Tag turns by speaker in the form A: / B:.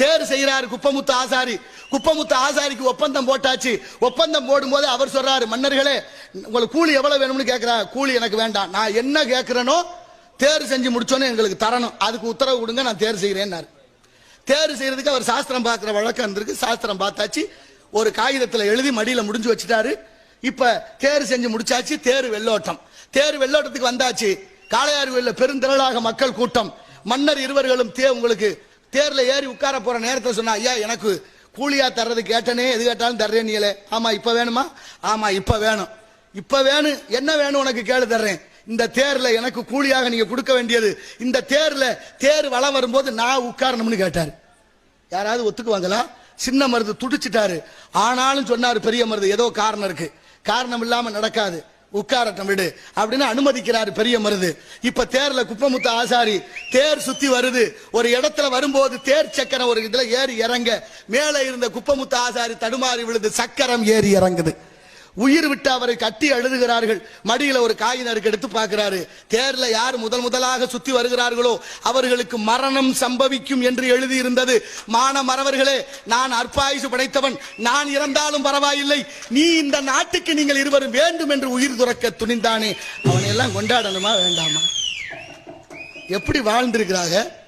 A: தேர் செய்கிறார் குப்பமுத்து ஆசாரி. குப்பமுத்து ஆசாரிக்கு ஒப்பந்தம் போட்டாச்சு. ஒப்பந்தம் போடும்போது அவர் சொல்றாரு மன்னர்களே உங்களுக்கு கூலி எவ்வளவு வேணும்னு கேட்கிறா கூலி எனக்கு வேண்டாம். நான் என்ன கேட்கிறேனோ தேர் செஞ்சு முடிச்சோன்னே எங்களுக்கு தரணும். அதுக்கு உத்தரவு கொடுங்க நான் தேர் செய்கிறேன்னாரு தேர் செய்யறதுக்கு அவர் சாஸ்திரம் பார்க்குற வழக்கம் இருந்திருக்கு. சாஸ்திரம் பார்த்தாச்சு. ஒரு காகிதத்தில் எழுதி மடியில் முடிஞ்சு வச்சுட்டாரு. இப்போ தேர் செஞ்சு முடிச்சாச்சு. தேர் வெள்ளோட்டம். தேர் வெள்ளோட்டத்துக்கு வந்தாச்சு. காளையார் கோயிலில் பெருந்திரளாக மக்கள் கூட்டம். மன்னர் இருவர்களும் தே உங்களுக்கு தேர்ல ஏறி உட்கார போற நேரத்தை சொன்னா ஐயா எனக்கு கூலியா தர்றது கேட்டனே எது கேட்டாலும் தர்றேன் நீங்களே. ஆமா இப்ப வேணுமா? ஆமா இப்ப வேணும். இப்ப வேணும் என்ன வேணும் உனக்கு கேளு தர்றேன். இந்த தேர்ல எனக்கு கூலியாக நீங்க கொடுக்க வேண்டியது இந்த தேர்ல தேர் வளம் வரும்போது நான் உட்காரணும்னு கேட்டாரு. யாராவது ஒத்துக்குவாங்களா? சின்ன மருது துடிச்சிட்டாரு. ஆனாலும் சொன்னாரு பெரிய மருது ஏதோ காரணம் இருக்கு. காரணம் இல்லாம நடக்காது. உட்காரட்டும் விடு அப்படின்னு அனுமதிக்கிறாரு பெரிய மருது. இப்ப தேர்ல குப்பமுத்த ஆசாரி தேர் சுத்தி வருது. ஒரு இடத்துல வரும்போது தேர் சக்கரம் ஒரு இதுல ஏறி இறங்க. மேலே இருந்த குப்பமுத்த ஆசாரி தடுமாறி விழுது சக்கரம் ஏறி இறங்குது. உயிர் விட்டு அவரை கட்டி அழுதுகிறார்கள். மடியில் ஒரு காய் நறுக்கு எடுத்து பார்க்கிறாரு. தேர்ல யார் முதல் முதலாக சுத்தி வருகிறார்களோ அவர்களுக்கு மரணம் சம்பவிக்கும் என்று எழுதியிருந்தது. மான மறவர்களே நான் அற்பாயுசு படைத்தவன் நான் இறந்தாலும் பரவாயில்லை. நீ இந்த நாட்டுக்கு நீங்கள் இருவரும் வேண்டும் என்று உயிர் துறக்க துணிந்தானே. அவனை எல்லாம் கொண்டாடணுமா வேண்டாமா? எப்படி வாழ்ந்திருக்கிறாங்க?